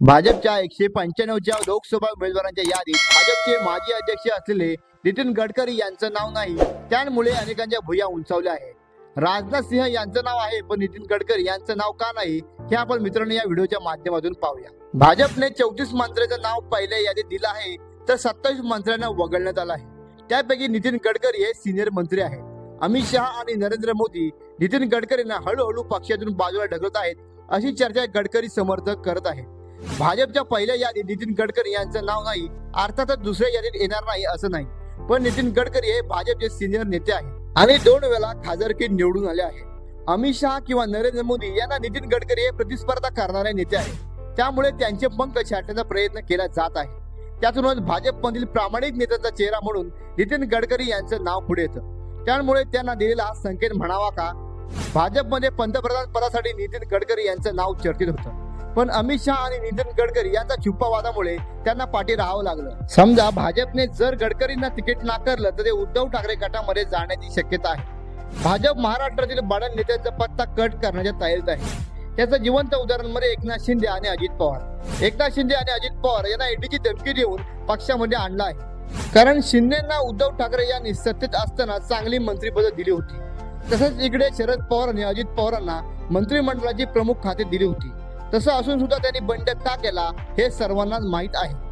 भाजपच्या एकशे पंच्याण्णवच्या लोकसभा उमेदवारांच्या यादीत भाजपचे माजी अध्यक्ष असलेले नितीन गडकरी यांचं नाव नाही त्यामुळे अनेकांच्या भुया उंचावल्या आहेत. राजनाथ सिंह यांचं नाव आहे पण नितीन गडकरी यांचं नाव का नाही हे आपण मित्रांनो या व्हिडिओच्या माध्यमातून पाहूया. भाजपने चौतीस मंत्र्यांचं नाव पहिल्या यादीत दिलं आहे तर सत्तावीस मंत्र्यांना वगळण्यात आलं आहे. त्यापैकी नितीन गडकरी हे सिनियर मंत्री आहेत. अमित शहा आणि नरेंद्र मोदी नितीन गडकरींना हळूहळू पक्षातून बाजूला ढकलत आहेत अशी चर्चा गडकरी समर्थक करत आहेत. भाजपच्या पहिल्या यादीत नितीन गडकरी यांचं नाव नाही अर्थातच दुसऱ्या यादीत येणार नाही असं नाही. पण नितीन गडकरी हे भाजपचे सिनियर नेते आहेत. आणि दोन वेळा खासदारकी निवडून आले आहेत. अमित शहा किंवा नरेंद्र मोदी यांना नितीन गडकरी हे प्रतिस्पर्धा करणारे नेते आहेत. त्यामुळे त्यांचे पंख छाटण्याचा प्रयत्न केला जात आहे. त्यातूनच भाजपमधील प्रामाणिक नेत्यांचा चेहरा म्हणून नितीन गडकरी यांचं नाव पुढे येतं. त्यामुळे त्यांना दिलेला संकेत म्हणावा का? भाजपमध्ये पंतप्रधान पदासाठी नितीन गडकरी यांचं नाव चर्चित होतं. पण अमित शहा आणि नितीन गडकरी यांचा छुप्पा वादामुळे त्यांना पाठी राहावं लागलं. समजा भाजपने जर गडकरींना तिकीट नाकारलं तर ते उद्धव ठाकरे गटामध्ये जाण्याची शक्यता आहे. भाजप महाराष्ट्रातील बड्या नेत्यांचा पत्ता कट करण्याच्या तयारीत आहे. त्याचं जिवंत उदाहरण म्हणजे एकनाथ शिंदे आणि अजित पवार. एकनाथ शिंदे आणि अजित पवार यांना ईडीची धमकी देऊन पक्षामध्ये आणला आहे. कारण शिंदेना उद्धव ठाकरे यांनी सत्तेत असताना चांगली मंत्रिपद दिली होती. तसंच इकडे शरद पवार आणि अजित पवारांना मंत्रिमंडळाची प्रमुख खाते दिली होती. तसं असून सुद्धा त्यांनी बंड का केला हे सर्वांनाच माहीत आहे.